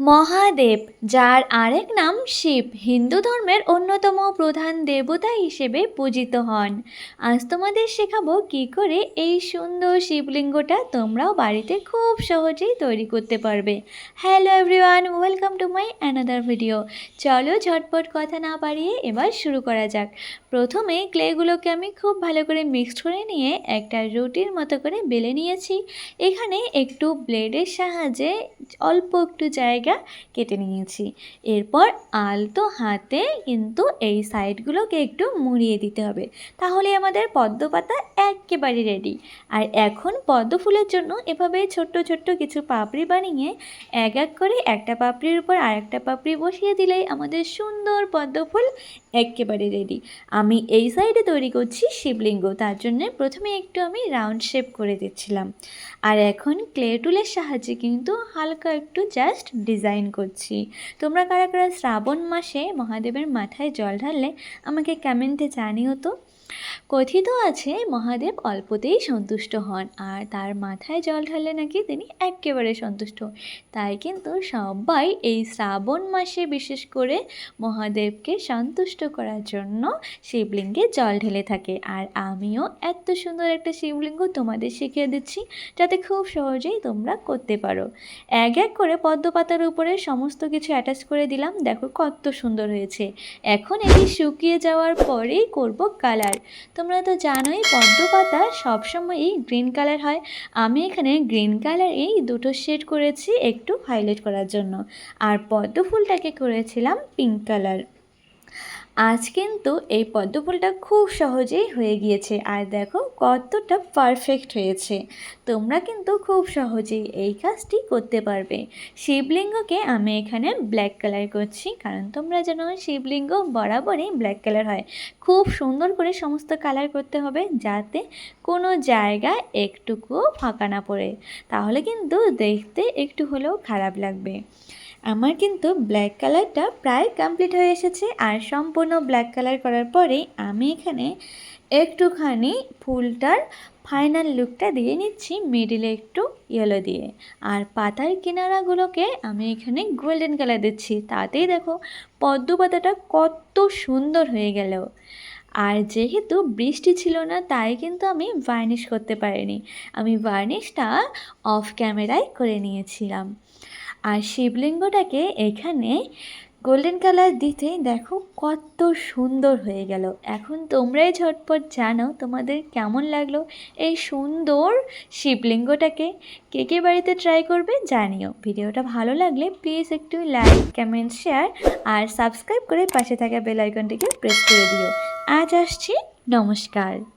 মহাদেব, যার আরেক নাম শিব, হিন্দু ধর্মের অন্যতম প্রধান দেবতা হিসেবে পূজিত হন। আজ তোমাদের শেখাবো কি করে এই সুন্দর শিবলিঙ্গটা তোমরাও বাড়িতে খুব সহজেই তৈরি করতে পারবে। Hello everyone welcome to my another video চলো ঝটপট কথা না বাড়িয়ে এবার শুরু করা যাক। প্রথমে ক্লেগুলোকে আমি খুব ভালো করে মিক্সড করে নিয়ে একটা রুটির মতো করে বেলে নিয়েছি। এখানে একটু ব্লেডের সাহায্যে অল্প একটু জায়গা কেটে নিয়েছি। এরপর আলতো হাতে কিন্তু এই সাইডগুলোকে একটু মুড়িয়ে দিতে হবে। তাহলে আমাদের পদ্ম পাতা একেবারে রেডি আর এখন পদ্ম ফুলের জন্য এভাবে ছোট্ট ছোট্ট কিছু পাপড়ি বানিয়ে এক এক করে একটা পাপড়ির উপর আরেকটা পাপড়ি বসিয়ে দিলেই আমাদের সুন্দর পদ্ম ফুল একেবারে রেডি আমি এই সাইডে তৈরি করছি শিবলিঙ্গ, তার জন্য প্রথমে একটু আমি রাউন্ড শেপ করে দিচ্ছিলাম। আর এখন ক্লে টুলের সাহায্যে কিন্তু হালকা একটু জাস্ট ডিজাইন করছি। তোমরা কারা কারা শ্রাবণ মাসে মহাদেবের মাথায় জল ঢাললে আমাকে কমেন্টে জানিও তো। কথিত আছে, মহাদেব অল্পতেই সন্তুষ্ট হন, আর তার মাথায় জল ঢাললে নাকি তিনি একেবারে সন্তুষ্ট। তাই কিন্তু সবাই এই শ্রাবণ মাসে বিশেষ করে মহাদেবকে সন্তুষ্ট করার জন্য শিবলিঙ্গে জল ঢেলে থাকে। আর আমিও এত সুন্দর একটা শিবলিঙ্গ তোমাদের শিখিয়ে দিচ্ছি, যাতে খুব সহজেই তোমরা করতে পারো। এক এক করে পদ্ম পাতার উপরে সমস্ত কিছু অ্যাটাচ করে দিলাম। দেখো কত সুন্দর হয়েছে। এখন এটি শুকিয়ে যাওয়ার পরেই করব কালার তোমরা তো জানোই পদ্ম পাতা সবসময়ই গ্রিন কালার হয়। আমি এখানে গ্রিন কালার এই দুটো শেড করেছি একটু হাইলাইট করার জন্য। আর পদ্ম ফুলটাকে করেছিলাম পিঙ্ক কালার আজ কিন্তু এই পদ্ম ফুলটা খুব সহজেই হয়ে গিয়েছে আর দেখো কতটা পারফেক্ট হয়েছে। তোমরা কিন্তু খুব সহজেই এই কাজটি করতে পারবে। শিবলিঙ্গকে আমি এখানে ব্ল্যাক কালার করছি কারণ তোমরা জানো শিবলিঙ্গ বরাবরই ব্ল্যাক কালার হয়। খুব সুন্দর করে সমস্ত কালার করতে হবে যাতে কোনো জায়গায় একটুকুও ফাঁকা না পড়ে। তাহলে কিন্তু দেখতে একটু হলেও খারাপ লাগবে। আমার কিন্তু ব্ল্যাক কালারটা প্রায় কমপ্লিট হয়ে এসেছে আর সম্পূর্ণ ব্ল্যাক কালার করার পরে আমি এখানে একটুখানি ফুলটার ফাইনাল লুকটা দিয়ে নিচ্ছি মিডিলে একটু ইয়েলো দিয়ে। আর পাতার কিনারাগুলোকে আমি এখানে গোল্ডেন কালার দিচ্ছি। তাতেই দেখো পদ্ম পাতাটা কত সুন্দর হয়ে গেল। আর যেহেতু বৃষ্টি ছিল না, তাই কিন্তু আমি ভার্নিশ করতে পারিনি। আমি ভার্নিশটা অফ ক্যামেরায় করে নিয়েছিলাম। আর শিবলিঙ্গটাকে এখানে গোল্ডেন কালার দিতে দেখো কত সুন্দর হয়ে গেল। এখন তোমরাই ঝটপট জানো তোমাদের কেমন লাগল এই সুন্দর শিবলিঙ্গটাকে। কে কে বাড়িতে ট্রাই করবে জানিও। ভিডিওটা ভালো লাগলে প্লিজ একটু লাইক কমেন্ট শেয়ার আর সাবস্ক্রাইব করে পাশে থাকা বেল আইকনটিকে প্রেস করে দিও। আজ আসছি, নমস্কার।